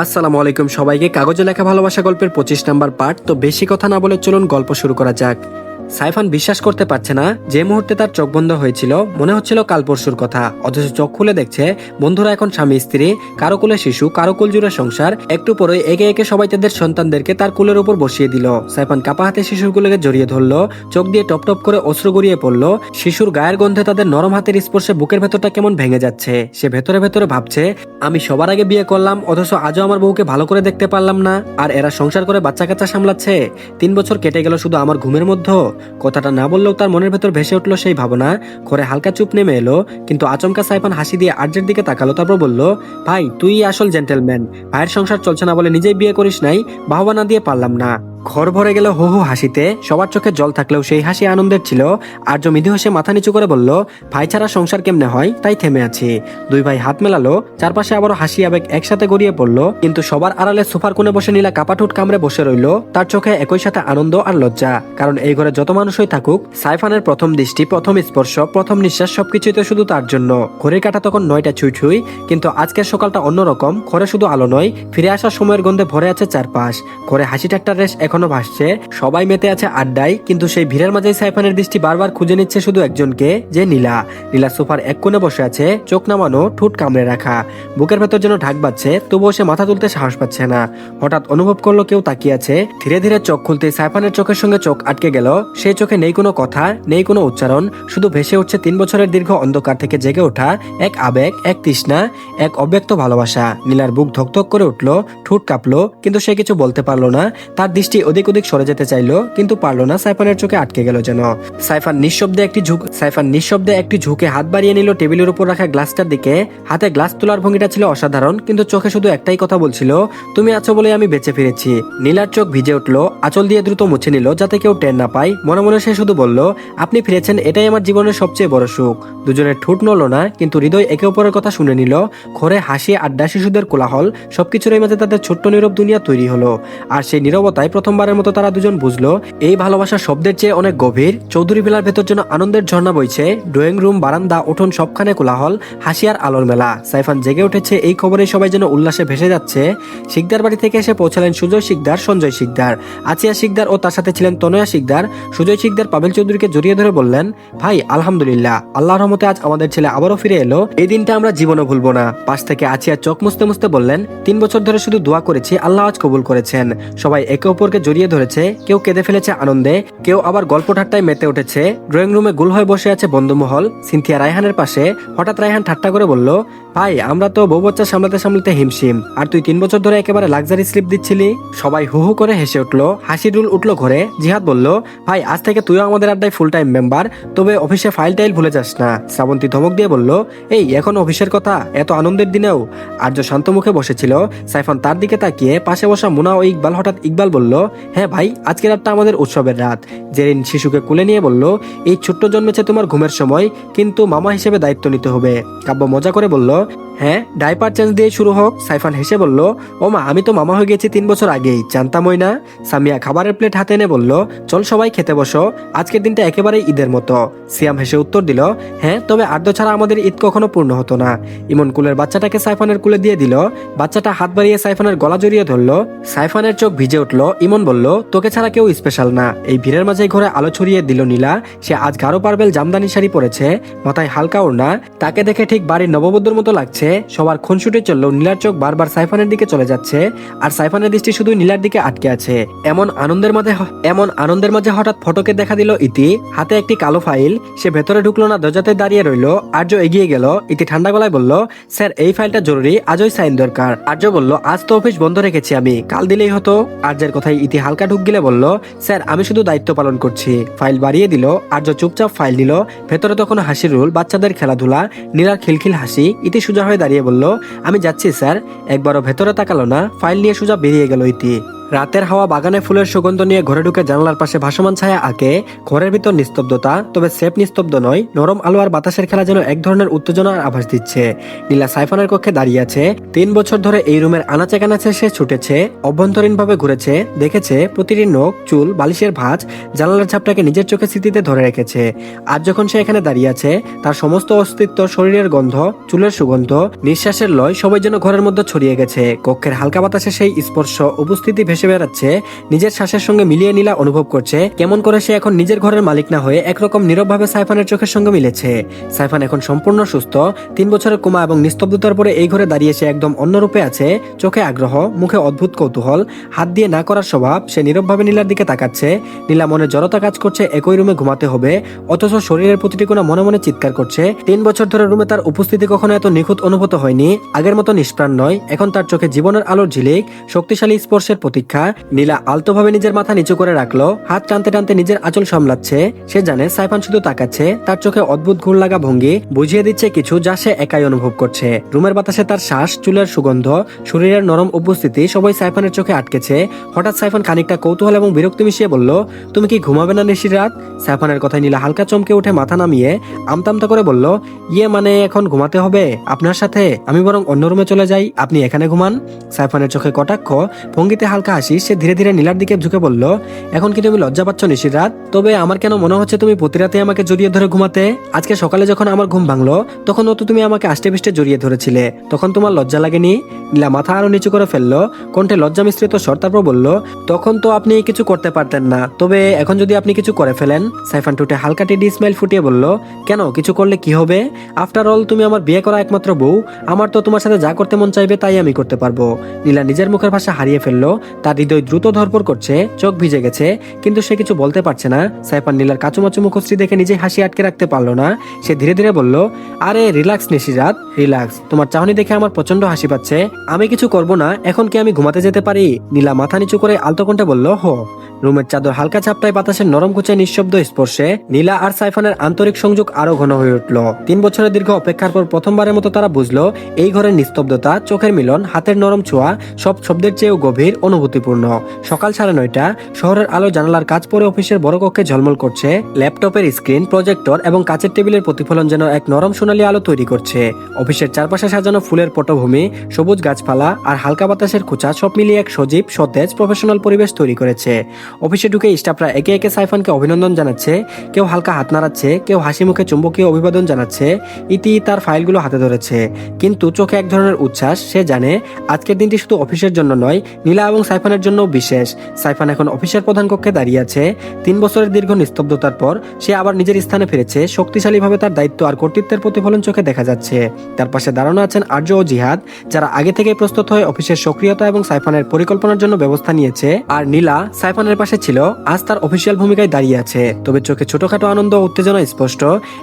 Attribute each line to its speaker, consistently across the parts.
Speaker 1: আসসালামু আলাইকুম সবাইকে। কাগজে লেখা ভালোবাসা গল্পের পঁচিশ নাম্বার পার্ট তো বেশি কথা না বলে চলুন গল্প শুরু করা যাক। সাইফান বিশ্বাস করতে পারছে না যে মুহূর্তে তার চোখ বন্ধ হয়েছিল, মনে হচ্ছিল কাল পরশুর কথা। অথচ চোখ খুলে দেখছে, বন্ধুরা এখন স্বামী, স্ত্রী, কারও কুলে শিশু, কারও কুল জুড়ে সংসার, একটু পরে একে একে সবাই তাদের সন্তানদেরকে তার কুলের উপর বসিয়ে দিল। সাইফান কাপা হাতে শিশুগুলোকে জড়িয়ে ধরলো, চোখ দিয়ে টপ টপ করে অশ্রু গড়িয়ে পড়ল। শিশুর গায়ের গন্ধে তাদের নরম হাতের স্পর্শে বুকের ভেতরটা কেমন ভেঙে যাচ্ছে। সে ভেতরে ভেতরে ভাবছে, আমি সবার আগে বিয়ে করলাম, অথচ আজও আমার বউকে ভালো করে দেখতে পারলাম না। আর এরা সংসার করে বাচ্চা কাচ্চা সামলাচ্ছে? তিন বছর কেটে গেল শুধু আমার ঘুমের মধ্যে? কথাটা না বললেও তার মনের ভেতর ভেসে উঠল সেই ভাবনা। ঘরে হালকা চুপ নেমে এলো, কিন্তু আচমকা সাইফান হাসি দিয়ে আর্যের দিকে তাকালো, তারপর বলল, ভাই, তুই আসল জেন্টেলম্যান ভাইয়ের সংসার চলছে না বলে নিজেই বিয়ে করিস নাই, বাহবা না দিয়ে পারলাম না। ঘর ভরে গেল হো হো হাসিতে। সবার চোখে জল থাকলেও সেই হাসি আনন্দের ছিল। আর্য মৃদু হেসে মাথা নিচু করে বলল, ভাই ছাড়া সংসার কেমনে হয়? তাই থেমে আছি। দুই ভাই হাত মেলালো, চারপাশে আবারও হাসি আবেগ একসাথে গড়িয়ে পড়ল। কিন্তু সবার আড়ালে সোফার কোণে বসে নীলা কাপাঠুট কামড়ে বসে রইল। তার চোখে একই সাথে আনন্দ আর লজ্জা। কারণ এই ঘরে যত মানুষই থাকুক, সাইফানের প্রথম দৃষ্টি, প্রথম স্পর্শ, প্রথম নিঃশ্বাস সবকিছুই তো শুধু তার জন্য। ঘড়ির কাটা তখন নয়টা ছুঁই ছুঁই কিন্তু আজকের সকালটা অন্যরকম। ঘরে শুধু আলো নয়, ফিরে আসার সময়ের গন্ধে ভরে আছে চারপাশ। ঘরে হাসি ঠাট্টার রেশ এখনও ভাসছে। সবাই মেতে আছে আড্ডায়, কিন্তু সেই ভিড়ের মাঝে সাইফানের দৃষ্টি বারবার খুঁজে নিচ্ছে শুধু একজনকে, যে নীলা। নীলা সোফার এক কোণে বসে আছে, চোখ নামানো, ঠোঁট কামড়ে রাখা। বুকের ভেতর যেন ঢাক বাজছে, তবুও সে মাথা তুলতে সাহস পাচ্ছে না। হঠাৎ অনুভব করল কেউ তাকিয়ে আছে। ধীরে ধীরে চোখ খুলতে সাইফানের চোখের সঙ্গে চোখ আটকে গেল। সেই চোখে নেই কোনো কথা, নেই কোনো উচ্চারণ, শুধু ভেসে উঠছে তিন বছরের দীর্ঘ অন্ধকার থেকে জেগে ওঠা এক আবেগ, এক তৃষ্ণা, এক অব্যক্ত ভালোবাসা। নীলার বুক ধকধক করে উঠল, ঠোঁট কাঁপলো, কিন্তু সে কিছু বলতে পারল না। তার দৃষ্টি ওদিক ওদিক সরে যেতে চাইলো, কিন্তু পারল না। সাইফানের চোখে আটকে গেল যেন। সাইফান নিঃশব্দে একটি ঝুঁক সাইফান নিঃশব্দে একটি ঝুঁকে হাত বাড়িয়ে নিল টেবিলের উপর রাখা গ্লাসটার দিকে। হাতে গ্লাস তোলার ভঙ্গিটা ছিল অসাধারণ, কিন্তু চোখে শুধু একটাই কথা বলছিল, তুমি আছো বলে আমি বেঁচে ফিরেছি। নীলার চোখ ভিজে উঠল, আঁচল দিয়ে দ্রুত মুছে নিল যাতে কেউ টের না পায়। মনে মনে সে শুধু বলল, আপনি ফিরেছেন, এটাই আমার জীবনের সবচেয়ে বড় সুখ। দুজনের ঠোঁট নড়লো না, কিন্তু হৃদয় একে অপরের কথা শুনে নিল। ঘরে হাসি, আড্ডা, শিশুদের কোলাহল, সবকিছুর মাঝে তাদের ছোট্ট নীরব দুনিয়া তৈরি হলো। আর সেই নীরবতায় প্রথমবারের মতো তারা দুজন বুঝলো, এই ভালোবাসা শব্দের চেয়ে অনেক গভীর। চৌধুরী ভিলার ভেতর যেন আনন্দের ঝর্ণা বইছে, ড্রয়িং রুম, বারান্দা, উঠোন সবখানে কোলাহল, হাসি আর আলোর মেলা। সাইফান জেগে উঠেছে, এই খবরে সবাই যেন উল্লাসে ভেসে যাচ্ছে। শিকদার বাড়ি থেকে এসে পৌঁছালেন সুজয় শিকদার, সঞ্জয় শিকদার। আচিয়া শিকদার ও তার সাথে ছিলেন তনয়া শিকদার। সুজয় শিকদার পাবেল চৌধুরীকে জড়িয়ে ধরে বললেন, ভাই, আলহামদুলিল্লাহ। আল্লাহ রহমতে আজ আমাদের ছেলে আবারও ফিরে এলো। এই দিনটা আমরা জীবনও ভুলবো না। পাশ থেকে আচিয়া চোখ মুছতে মুছতে বললেন, তিন বছর ধরে শুধু দোয়া করেছি, আল্লাহ আজ কবুল করেছেন। সবাই একে অপরকে জড়িয়ে ধরেছে, কেউ কেঁদে ফেলেছে আনন্দে, কেউ আবার গল্প ঠাট্টায় মেতে উঠেছে। ড্রয়িং রুমে গুল হয়ে বসে আছে বন্ধুমহল। সিনথিয়া রায়হানের পাশে হঠাৎ রায়হান ঠাট্টা করে বলল, ভাই, আমরা তো বউ বাচ্চা সামলাতে সামলাতে হিমশিম। আর তুই তিন বছর ধরে একেবারে লাক্সারি স্লিপ দিচ্ছিলি? সবাই হু হু করে হেসে উঠল। হাসি রুল উঠল ঘরে। জিহাদ বলল, ভাই, আজ থেকে তুইও আমাদের আড্ডায় ফুল টাইম মেম্বার তবে অফিসে ফাইল টাইল ভুলে যাস না। শ্রাবন্তী ধমক দিয়ে বলল, এই, এখন অফিসের কথা, এত আনন্দের দিনেও? আর্য শান্ত মুখে বসেছিল। সাইফান তার দিকে তাকিয়ে পাশে বসা মুনা ও ইকবাল হঠাৎ ইকবাল বলল হ্যাঁ ভাই, আজকের রাতটা আমাদের উৎসবের রাত। জেরিন শিশুকে কুলে নিয়ে বলল, এই ছোট্ট জন্মেছে তোমার ঘুমের সময়, কিন্তু মামা হিসেবে দায়িত্ব নিতে হবে। কাব্য মজা করে বলল হ্যাঁ ডাইপার চেঞ্জ দিয়ে শুরু হোক, সাইফান হেসে বলল, ও মা, আমি তো মামা হয়ে গেছি তিন বছর আগেই জানতামই না? সামিয়া খাবারের প্লেট হাতে এনে বলল, চল সবাই খেতে বসো, আজকের দিনটা একেবারেই ঈদের মতো। সিয়াম হেসে উত্তর দিল হ্যাঁ তবে আর্দ্র ছাড়া আমাদের ঈদ কখনো পূর্ণ হতো না। ইমন কুলের বাচ্চাটাকে সাইফানের কুলে দিয়ে দিল, বাচ্চাটা হাত বাড়িয়ে সাইফানের গলা জড়িয়ে ধরল, সাইফানের চোখ ভিজে উঠল, ইমন বলল, তোকে ছাড়া কেউ স্পেশাল না। এই ভিড়ের মাঝে ঘরে আলো ছড়িয়ে দিল নীলা, সে আজ গারো পারবেল জামদানি শাড়ি পরেছে, মাথায় হালকা ওড়না, তাকে দেখে ঠিক বাড়ির নববধূর মতো লাগছে সবার খুনসুটে চললেও নীলার চোখ বারবার সাইফানের দিকে চলে যাচ্ছে, আর সাইফানের দৃষ্টি শুধু নীলার দিকে আটকে আছে। এমন আনন্দের মাঝে এমন আনন্দের মাঝে হঠাৎ ফটকে দেখা দিল ইতি। হাতে একটি কালো ফাইল, সে ভেতরে ঢুকলো না, দরজাতে দাঁড়িয়ে রইল। আর্য এগিয়ে গেল, ইতি ঠান্ডা গলায় বলল, স্যার, এই ফাইলটা জরুরি, আজই সাইন দরকার। আর্য বলল, আজ তো অফিস বন্ধ রেখেছি আমি, কাল দিলেই হতো। আর্যের কথায় ইতি হালকা ঢুক গেলে বলল, স্যার, আমি শুধু দায়িত্ব পালন করছি। ফাইল বাড়িয়ে দিল, আর্য চুপচাপ ফাইল নিল ভেতরে তখন হাসির রুল, বাচ্চাদের খেলাধুলা, নীলার খিলখিল হাসি, ইতি সোজা হয়ে দাঁড়িয়ে বলল, আমি যাচ্ছি, স্যার। একবারও ভেতরে তাকালো না। ফাইল নিয়ে সোজা বেরিয়ে গেল ইতি। রাতের হাওয়া বাগানে ফুলের সুগন্ধ নিয়ে ঘরে ঢুকে জানালার পাশে ভাসমান ছায়া আঁকে, ঘরের ভিতর নিস্তব্ধতা, তবে সেফ নিস্তব্ধ নয়, নরম আলো আর বাতাসের খেলা যেন এক ধরনের উত্তেজনার আভাস দিচ্ছে। নীলা সাইফানের কক্ষে দাঁড়িয়ে আছে, তিন বছর ধরে এই রুমের আনাচে কানাচে সে ছুটেছে, অভ্যন্তরীণভাবে ঘুরেছে, দেখেছে প্রতিটি নখ, চুল, বালিশের ভাঁজ, জানালার ঝাপটাকে নিজের চোখে স্মৃতিতে ধরে রেখেছে। আজ যখন সে এখানে দাঁড়িয়ে আছে, তার সমস্ত অস্তিত্ব, শরীরের গন্ধ, চুলের সুগন্ধ, নিঃশ্বাসের লয় সবাই যেন ঘরের মধ্যে ছড়িয়ে গেছে। কক্ষের হালকা বাতাসে সেই স্পর্শ, উপস্থিতি ভেসে বেড়াচ্ছে, নিজের শ্বাসের সঙ্গে মিলিয়ে নীলা অনুভব করছে, কেমন করে সে এখন নিজের ঘরের মালিক না হয়ে একরকম নীরবভাবে সাইফানের চোখের সঙ্গে মিলেছে। সাইফান এখন সম্পূর্ণ সুস্থ, তিন বছরের কোমা এবং নিস্তব্ধতার পরে এই ঘরে দাঁড়িয়ে সে একদম অন্য রূপে আছে, চোখে আগ্রহ, মুখে অদ্ভুত কৌতূহল, হাত দিয়ে না করার স্বভাব, সে নীরবভাবে নীলার দিকে তাকাচ্ছে, নীলা মনে জড়তা কাজ করছে, একই রুমে ঘুমাতে হবে, অথচ শরীরের প্রতিটি কোণা মনে মনে চিৎকার করছে, তিন বছর ধরে রুমে তার উপস্থিতি কখনো এত নিখুঁত অনুভূত হয়নি, আগের মতো নিষ্প্রাণ নয়, এখন তার চোখে জীবনের আলোর ঝিলিক, শক্তিশালী স্পর্শের প্রতীক্ষা নীলা আলতোভাবে নিজের মাথা নিচু করে রাখল, হাত টানতে টানতে নিজের আঁচল সামলাচ্ছে। সে জানে সাইফান শুধু তাকাচ্ছে, তার চোখে অদ্ভুত ঘুর লাগা ভঙ্গি বুঝিয়ে দিচ্ছে কিছু যা সে একাই অনুভব করছে। রুমের বাতাসে তার শ্বাস, চুলের সুগন্ধ, শরীরের নরম উপস্থিতি সবাই সাইফানের চোখে আটকেছে। হঠাৎ সাইফান খানিকটা কৌতূহল এবং বিরক্তি মিশিয়ে বলল, তুমি কি ঘুমাবে না নিশির রাত? সাইফানের কথায় নীলা হালকা চমকে উঠে মাথা নামিয়ে আমতামতা করে বলল ইয়ে মানে এখন ঘুমাতে হবে? আপনার সাথে? আমি বরং অন্য রুমে চলে যাই। আপনি এখানে ঘুমান? সাইফানের চোখে কটাক্ষ, ভঙ্গিতে হালকা হাসি সে ধীরে ধীরে নীলার দিকে ঝুঁকে বলল এখন কি তুমি লজ্জা পাচ্ছ নিশিরাত তবে আমার কেন মনে হচ্ছে তুমি প্রতি রাতে আমাকে জড়িয়ে ধরে ঘুমাতে? আজকে সকালে যখন আমার ঘুম ভাঙলো, তখন তো তুমি আমাকে আষ্টে পিষ্টে জড়িয়ে ধরেছিলে। তখন তোমার লজ্জা লাগেনি? নীলা মাথা আরও নিচু করে ফেলল। কণ্ঠে লজ্জা মিশ্রিত স্বর তারপর বলল, তখন তো আপনি কিছু করতে পারতেন না। তবে এখন যদি আপনি কিছু করে ফেলেন? সাইফান টুটে হালকা টেডি স্মাইল ফুটিয়ে বলল, কেন? কিছু করলে কি হবে? আফটার অল তুমি আমার বিয়ে করা একমাত্র বউ। আমার তো তোমার সাথে যা করতে মন চাইবে তাই আমি করতে পারব। নীলা নিজের মুখের ভাষা হারিয়ে ফেলল। তার হৃদয় দ্রুত ধরপড় করছে, চোখ ভিজে গেছে, কিন্তু সে কিছু বলতে পারছে না। সাইফান নীলার কাচুমাচু মুখশ্রী দেখে নিজে হাসি আটকে রাখতে পারল না। সে ধীরে ধীরে বলল, আরে, রিল্যাক্স নিশিরাত রিল্যাক্স। তোমার চাহনি দেখে আমার প্রচণ্ড হাসি পাচ্ছে। আমি কিছু করব না, এখন কি আমি ঘুমাতে যেতে পারি? নীলা মাথা নিচু করে আলতো কণ্ঠে বলল, হো। রুমের চাদর হালকা চাপটায় বাতাসের নরম কুচে নিঃশব্দ স্পর্শে নীলা আর সাইফানের আন্তরিক সংযোগ আরও ঘন হয়ে উঠল। তিন বছরের দীর্ঘ অপেক্ষার পর প্রথমবারের মতো তারা বুঝলো, এই ঘরের নিস্তব্ধতা, চোখের মিলন, হাতের নরম ছোঁয়া, সব শব্দের চেয়েও গভীর অনুভূতিপূর্ণ সকাল সাড়ে নয়টা, শহরের আলো জানালার কাজ পরে অফিসের বড় কক্ষে ঝলমল করছে ল্যাপটপের স্ক্রিন, প্রজেক্টর এবং কাচের টেবিলের প্রতিফলন যেন এক নরম সোনালী আলো তৈরি করছে। অফিসের চারপাশে সাজানো ফুলের পটভূমি, সবুজ গাছপালা আর হালকা বাতাসের খোঁচা সব মিলিয়ে এক সজীব, সতেজ প্রফেশনাল পরিবেশ তৈরি করেছে। অফিসে ঢুকে স্টাফরা একে একে সাইফানকে অভিনন্দন জানাচ্ছে, কেউ হালকা হাত নাড়াচ্ছে, কেউ হাসি মুখে চুম্বকীয় অভিবাদন জানাচ্ছে, ইতি তার ফাইলগুলো হাতে ধরেছে। কিন্তু চোখে এক ধরনের উচ্ছ্বাস, সে জানে, আজকের দিনটি শুধু অফিসের জন্য নয়, নীলা এবং সাইফানের জন্য বিশেষ। সাইফান এখন অফিসের প্রধান কক্ষে দাঁড়িয়ে আছে। তিন বছরের দীর্ঘ নিস্তব্ধতার পর সে আবার নিজের স্থানে ফিরেছে। শক্তিশালীভাবে তার দায়িত্ব আর কর্তৃত্বের প্রতিফলন চোখে দেখা যাচ্ছে। তার পাশে দাঁড়ানো আছেন আর্য ও জিহাদ, যারা আগে থেকে প্রস্তুত হয়ে অফিসের সক্রিয়তা এবং সাইফানের পরিকল্পনার জন্য ব্যবস্থা নিয়েছে। আর নীলা সাইফানের পাশে ছিল, আজ তার অফিসিয়াল ভূমিকায় দাঁড়িয়ে আছে। তবে চোখে ছোটখাটো আনন্দ উত্তেজনা স্পষ্ট।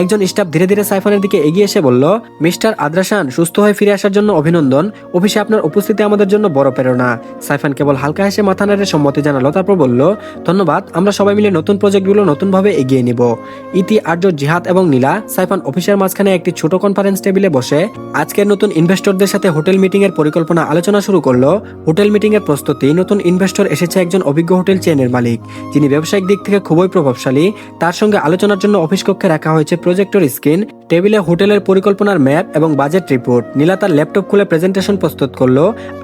Speaker 1: একজন স্টাফ ধীরে ধীরে সাইফানের দিকে এগিয়ে এসে বলল, মিস্টার আদ্রাসান সুস্থ হয়ে ফিরে আসার জন্য অভিনন্দন। অফিসে আপনার উপস্থিতি আমাদের জন্য বড় প্রেরণা। সাইফান কেবল হালকা হেসে মাথা নাড়ে সম্মতি জানালো, তারপর বলল, ধন্যবাদ, আমরা সবাই মিলে নতুন প্রজেক্টগুলো নতুনভাবে এগিয়ে নিব। ইতি আর্য জিহাদ এবং নীলা সাইফান অফিসের মাঝখানে একটি ছোট কনফারেন্স টেবিলে বসে আজকের নতুন ইনভেস্টরদের সাথে হোটেল মিটিং এর পরিকল্পনা আলোচনা শুরু করল। হোটেল মিটিং এর প্রস্তুতি, নতুন ইনভেস্টর এসেছে একজন অভিজ্ঞ হোটেল চেনের মালিক, যিনি ব্যবসায়িক দিক থেকে খুবই প্রভাবশালী। তার সঙ্গে আলোচনার জন্য অফিস কক্ষে রাখা হয়েছে প্রজেক্টর স্ক্রিন টেবিলে হোটেলের পরিকল্পনার ম্যাপ এবং বাজেট রিপোর্ট। নীলা তার ল্যাপটপ খুলে প্রেজেন্টেশন প্রস্তুত করল।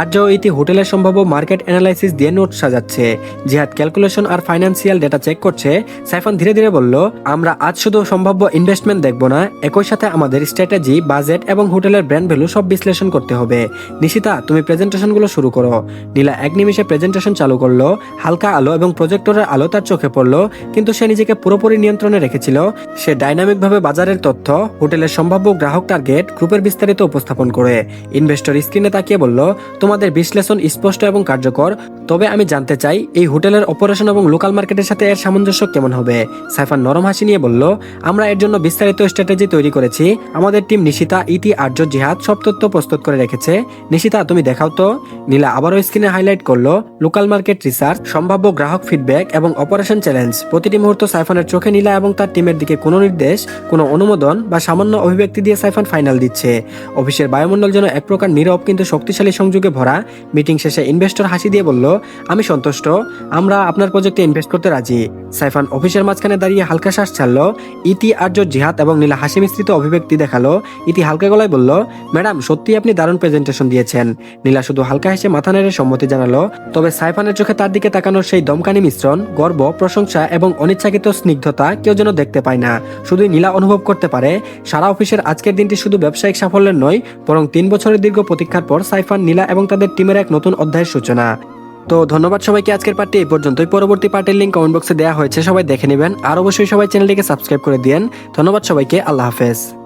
Speaker 1: আর্য ইতি হোটেলের সম্ভাব্য মার্কেট অ্যানালাইসিস দিয়ে নোট সাজাচ্ছে। জিহাদ ক্যালকুলেশন আর ফাইন্যান্সিয়াল ডেটা চেক করছে। সাইফান ধীরে ধীরে বলল, আমরা আজ শুধু সম্ভাব্য ইনভেস্টমেন্ট দেখব না, একই সাথে আমাদের স্ট্র্যাটেজি বাজেট এবং হোটেলের ব্র্যান্ড ভ্যালু সব বিশ্লেষণ করতে হবে। নিশিতা, তুমি প্রেজেন্টেশনগুলো শুরু করো। নীলা এক নিমিষে প্রেজেন্টেশন চালু করল। হালকা আলো এবং প্রজেক্টরের আলো তার চোখে পড়ল, কিন্তু সে নিজেকে পুরোপুরি নিয়ন্ত্রণে রেখেছিল। সে ডাইনামিকভাবে বাজারের তথ্য হোটেলের সম্ভাব্য গ্রাহক টার্গেট গ্রুপের বিস্তারিত উপস্থাপন করে। ইনভেস্টর স্ক্রিনে তাকিয়ে বলল, তোমাদের বিশ্লেষণ স্পষ্ট এবং কার্যকর, তবে আমি জানতে চাই, এই হোটেলের অপারেশন এবং লোকাল মার্কেটের সাথে এর সামঞ্জস্য কেমন হবে? সাইফান নরম হাসি নিয়ে বলল, আমরা এর জন্য বিস্তারিত স্ট্র্যাটেজি তৈরি করেছি। আমাদের টিম নিশিতা, ইতি, আর্য, জিহাদ সব তথ্য প্রস্তুত করে রেখেছে। নিশিতা, তুমি দেখাও তো। নীলা আবারও স্ক্রিনে হাইলাইট করল, লোকাল মার্কেট রিসার্চ, সম্ভাব্য গ্রাহক ফিডব্যাক এবং অপারেশন চ্যালেঞ্জ। প্রতিটি মুহূর্ত সাইফানের চোখে নীলা এবং তার টিমের দিকে কোনো নির্দেশ, কোনো অনুমোদন বা বা সামান্য অভিব্যক্তি দিয়ে সাইফান ফাইনাল দিচ্ছে। অফিসের বায়ুমণ্ডল যেন এক প্রকার নীরব কিন্তু শক্তিশালী সংযোগে ভরা। মিটিং শেষে ইনভেস্টর হাসি দিয়ে বলল, আমি সন্তুষ্ট। আমরা আপনার প্রজেক্টে ইনভেস্ট করতে রাজি। সাইফান অফিসের মাঝখানে দাঁড়িয়ে হালকা শ্বাস ছাড়লো। ইতি আর্য জিহাদ এবং নীলা হাসি মিশ্রিত অভিব্যক্তি দেখাল। ইতি হালকা গলায় বলল, ম্যাডাম সত্যি আপনি দারুণ প্রেজেন্টেশন দিয়েছেন। নীলা শুধু হালকা হেসে মাথা নেড়ে সম্মতি জানালো। তবে সাইফানের চোখে তার দিকে তাকানোর সেই দমকানি মিশ্রণ, গর্ব, প্রশংসা এবং অনিচ্ছাকৃত স্নিগ্ধতা কেউ যেন দেখতে পায় না। শুধুই নীলা অনুভব করতে পারে সারা অফিসের আজকের দিনটি শুধু ব্যবসায়িক সাফল্যের নয়, বরং তিন বছরের দীর্ঘ প্রতীক্ষার পর সাইফান, নীলা এবং তাদের টিমের এক নতুন অধ্যায়ের সূচনা। তো ধন্যবাদ সবাইকে, আজকের পার্টি এই পর্যন্তই। পরবর্তী পার্টির লিঙ্ক কমেন্ট বক্সে দেওয়া হয়েছে, সবাই দেখে নেবেন। আর অবশ্যই সবাই চ্যানেলটিকে সাবস্ক্রাইব করে দিয়েন। ধন্যবাদ সবাইকে, আল্লাহ হাফেজ।